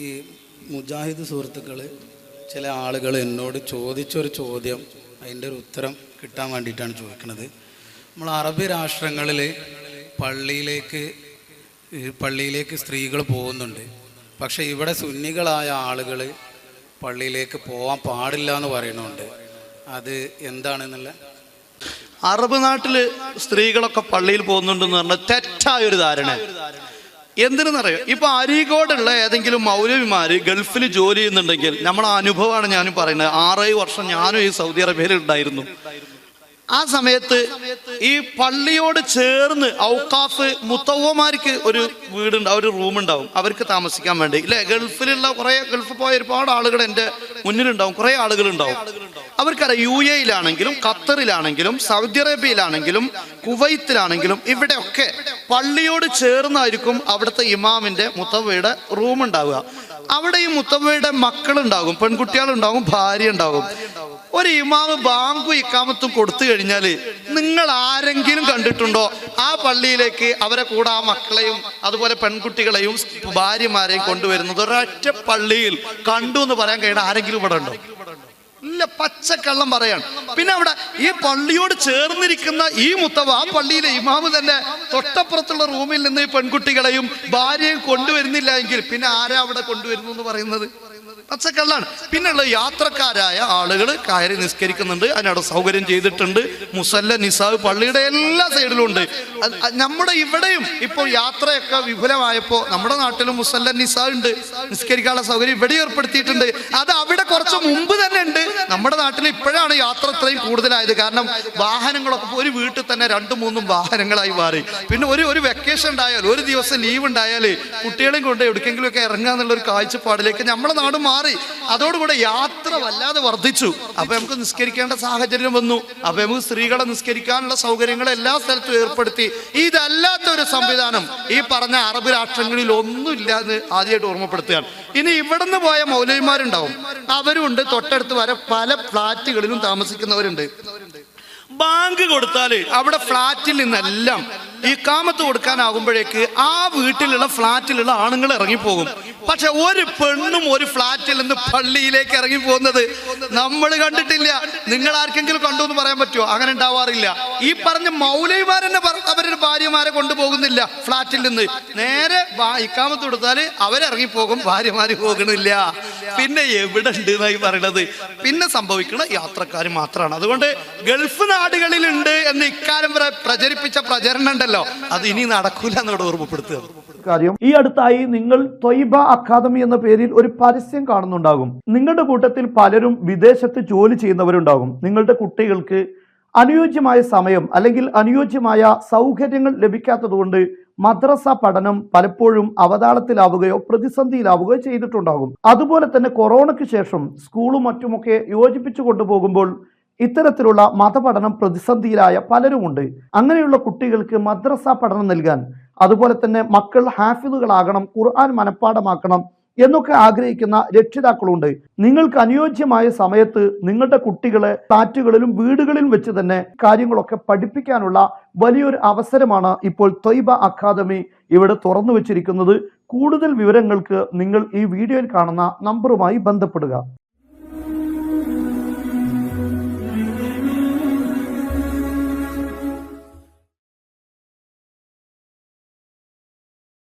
ഈ മുജാഹിദ് സുഹൃത്തുക്കൾ ചില ആളുകൾ എന്നോട് ചോദിച്ചൊരു ചോദ്യം അതിന്റെ ഒരു ഉത്തരം കിട്ടാൻ വേണ്ടിയിട്ടാണ് ചോദിക്കുന്നത്. നമ്മൾ അറബ് രാഷ്ട്രങ്ങളിൽ പള്ളിയിലേക്ക് പള്ളിയിലേക്ക് സ്ത്രീകൾ പോകുന്നുണ്ട്. പക്ഷേ ഇവിടെ സുന്നികളായ ആളുകൾ പള്ളിയിലേക്ക് പോകാൻ പാടില്ല എന്ന് പറയുന്നുണ്ട്. അത് എന്താണെന്നുള്ള? അറബ് നാട്ടിൽ സ്ത്രീകളൊക്കെ പള്ളിയിൽ പോകുന്നുണ്ടെന്ന് പറഞ്ഞാൽ തെറ്റായ ഒരു ധാരണ എന്തിനെന്നറിയോ? ഇപ്പൊ അരീകോടുള്ള ഏതെങ്കിലും മൗലവിമാര് ഗൾഫിൽ ജോലി ചെയ്യുന്നുണ്ടെങ്കിൽ നമ്മളെ അനുഭവമാണ് ഞാനും പറയുന്നത്. ആറേഴ് വർഷം ഞാനും ഈ സൗദി അറേബ്യയിൽ ഉണ്ടായിരുന്നു. ആ സമയത്ത് ഈ പള്ളിയോട് ചേർന്ന് ഔക്കാഫ് മുത്തവ്വമാർക്ക് ഒരു വീടുണ്ടാവും ഒരു റൂം ഉണ്ടാവും അവർക്ക് താമസിക്കാൻ വേണ്ടി. ഇല്ലേ? ഗൾഫിലുള്ള കുറെ ഗൾഫ് പോയ ഒരുപാട് ആളുകൾ എന്റെ മുന്നിലുണ്ടാവും. കുറെ ആളുകൾ ഉണ്ടാവും അവർക്കറിയാം യു എയിലാണെങ്കിലും ഖത്തറിലാണെങ്കിലും സൗദി അറേബ്യയിലാണെങ്കിലും കുവൈത്തിലാണെങ്കിലും ഇവിടെയൊക്കെ പള്ളിയോട് ചേർന്നായിരിക്കും അവിടുത്തെ ഇമാമിന്റെ മുത്തവയുടെ റൂം ഉണ്ടാവുക. അവിടെ ഈ മുത്തവയുടെ മക്കളുണ്ടാകും പെൺകുട്ടികളുണ്ടാകും ഭാര്യ ഉണ്ടാകും ഒരു ഇമാമ് ബാങ്കു ഇക്കാമത്തും കൊടുത്തു കഴിഞ്ഞാൽ നിങ്ങൾ ആരെങ്കിലും കണ്ടിട്ടുണ്ടോ ആ പള്ളിയിലേക്ക് അവരെ കൂടെ ആ മക്കളെയും അതുപോലെ പെൺകുട്ടികളെയും ഭാര്യമാരെയും കൊണ്ടുവരുന്നത്? ഒരൊറ്റ പള്ളിയിൽ കണ്ടു എന്ന് പറയാൻ കഴിയുന്ന ആരെങ്കിലും ഇവിടെ ഉണ്ടോ? ഇല്ല പച്ചക്കള്ളം പറയാണ്. പിന്നെ അവിടെ ഈ പള്ളിയോട് ചേർന്നിരിക്കുന്ന ഈ മുത്തവ ആ പള്ളിയിലെ ഇമാമ് തന്നെ തൊട്ടപ്പുറത്തുള്ള റൂമിൽ നിന്ന് ഈ പെൺകുട്ടികളെയും ഭാര്യയും കൊണ്ടുവരുന്നില്ല എങ്കിൽ പിന്നെ ആരാ അവിടെ കൊണ്ടുവരുന്നു എന്ന് പറയുന്നത്? പച്ചക്കള്ളാണ്. പിന്നെയുള്ള യാത്രക്കാരായ ആളുകൾ കയറി നിസ്കരിക്കുന്നുണ്ട്. അതിനവിടെ സൗകര്യം ചെയ്തിട്ടുണ്ട്. മുസല്ല നിസാവ് പള്ളിയുടെ എല്ലാ സൈഡിലും ഉണ്ട് അത് അത് നമ്മുടെ ഇവിടെയും ഇപ്പോൾ യാത്രയൊക്കെ വിപുലമായപ്പോൾ നമ്മുടെ നാട്ടിലും മുസല്ല നിസാ ഉണ്ട്. നിസ്കരിക്കാനുള്ള സൗകര്യം ഇവിടെ ഏർപ്പെടുത്തിയിട്ടുണ്ട്. അത് അവിടെ കുറച്ച് മുമ്പ് തന്നെ ഉണ്ട്. നമ്മുടെ നാട്ടിൽ ഇപ്പോഴാണ് യാത്ര ഇത്രയും കൂടുതലായത്. കാരണം വാഹനങ്ങളൊക്കെ ഒരു വീട്ടിൽ തന്നെ രണ്ടും മൂന്നും വാഹനങ്ങളായി മാറി. പിന്നെ ഒരു ഒരു വെക്കേഷൻ ഉണ്ടായാൽ ഒരു ദിവസം ലീവ് ഉണ്ടായാൽ കുട്ടികളെയും കൊണ്ട് എവിടേക്കെങ്കിലും ഒക്കെ ഇറങ്ങുക എന്നുള്ള ഒരു കാഴ്ചപ്പാടിലേക്ക് നമ്മുടെ നാട് മാറി. അതോടുകൂടെ യാത്ര വല്ലാതെ വർദ്ധിച്ചു. അപ്പൊ നമുക്ക് നിസ്കരിക്കേണ്ട സാഹചര്യം വന്നു. അപ്പൊ നമുക്ക് സ്ത്രീകളെ നിസ്കരിക്കാനുള്ള സൗകര്യങ്ങൾ എല്ലാ സ്ഥലത്തും ഏർപ്പെടുത്തി. ഇതല്ലാത്ത ഒരു സംവിധാനം. ഈ പറഞ്ഞ അറബ് രാഷ്ട്രങ്ങളിൽ ഒന്നുമില്ല എന്ന് ആദ്യമായിട്ട് ഓർമ്മപ്പെടുത്തുകയാണ്. ഇനി ഇവിടുന്ന് പോയ മൗലവിമാരുണ്ടാവും. അവരുണ്ട് തൊട്ടടുത്ത് വരെ പല ഫ്ലാറ്റുകളിലും താമസിക്കുന്നവരുണ്ട്. ബാങ്ക് കൊടുത്താൽ അവിടെ ഫ്ലാറ്റിൽ നിന്നെല്ലാം ഈ കാമത്ത് കൊടുക്കാനാകുമ്പോഴേക്ക് ആ വീട്ടിലുള്ള ഫ്ലാറ്റിലുള്ള ആണുങ്ങൾ ഇറങ്ങിപ്പോകും. പക്ഷെ ഒരു പെണ്ണും ഒരു ഫ്ലാറ്റിൽ നിന്ന് പള്ളിയിലേക്ക് ഇറങ്ങി പോകുന്നത് നമ്മൾ കണ്ടിട്ടില്ല. നിങ്ങൾ ആർക്കെങ്കിലും കണ്ടു എന്ന് പറയാൻ പറ്റുമോ? അങ്ങനെ ഉണ്ടാവാറില്ല. ഈ പറഞ്ഞ മൗലൈമാരെന്നെ അവരുടെ ഭാര്യമാരെ കൊണ്ടുപോകുന്നില്ല ഫ്ലാറ്റിൽ നിന്ന്. നേരെ ഇക്കാമത്ത് കൊടുത്താൽ അവരിറങ്ങിപ്പോകും ഭാര്യമാര് പോകണില്ല പിന്നെ എവിടെ ഉണ്ട് എന്നായി പറയണത്? പിന്നെ സംഭവിക്കണ യാത്രക്കാർ മാത്രമാണ് അതുകൊണ്ട് ഗൾഫ് നാടുകളിലുണ്ട് എന്ന് ഇക്കാലം വരെ പ്രചരിപ്പിച്ച പ്രചരണം ഉണ്ടല്ലോ. അത് ഇനി നടക്കൂല എന്നോട് ഓർമ്മപ്പെടുത്തുക. കാര്യം ഈ അടുത്തായി നിങ്ങൾ ത്വയ്ബ അക്കാദമി എന്ന പേരിൽ ഒരു പരസ്യം കാണുന്നുണ്ടാകും. നിങ്ങളുടെ കൂട്ടത്തിൽ പലരും വിദേശത്ത് ജോലി ചെയ്യുന്നവരുണ്ടാകും. നിങ്ങളുടെ കുട്ടികൾക്ക് അനുയോജ്യമായ സമയം അല്ലെങ്കിൽ അനുയോജ്യമായ സൗകര്യങ്ങൾ ലഭിക്കാത്തതുകൊണ്ട് മദ്രസ പഠനം പലപ്പോഴും അവതാളത്തിലാവുകയോ പ്രതിസന്ധിയിലാവുകയോ ചെയ്തിട്ടുണ്ടാകും. അതുപോലെ തന്നെ കൊറോണയ്ക്ക് ശേഷം സ്കൂളും മറ്റുമൊക്കെ യോജിപ്പിച്ചു കൊണ്ടുപോകുമ്പോൾ ഇത്തരത്തിലുള്ള മതപഠനം പ്രതിസന്ധിയിലായ പലരുമുണ്ട്. അങ്ങനെയുള്ള കുട്ടികൾക്ക് മദ്രസ പഠനം നൽകാൻ അതുപോലെ തന്നെ മക്കൾ ഹാഫിദുകളാകണം ഖുർആൻ മനഃപ്പാടമാക്കണം എന്നൊക്കെ ആഗ്രഹിക്കുന്ന രക്ഷിതാക്കളുണ്ട്. നിങ്ങൾക്ക് അനുയോജ്യമായ സമയത്ത് നിങ്ങളുടെ കുട്ടികളെ ഫ്ലാറ്റുകളിലും വീടുകളിലും വെച്ച് തന്നെ കാര്യങ്ങളൊക്കെ പഠിപ്പിക്കാനുള്ള വലിയൊരു അവസരമാണ് ഇപ്പോൾ ത്വയ്ബ അക്കാദമി ഇവിടെ തുറന്നു വെച്ചിരിക്കുന്നത്. കൂടുതൽ വിവരങ്ങൾക്ക് നിങ്ങൾ ഈ വീഡിയോയിൽ കാണുന്ന നമ്പറുമായി ബന്ധപ്പെടുക.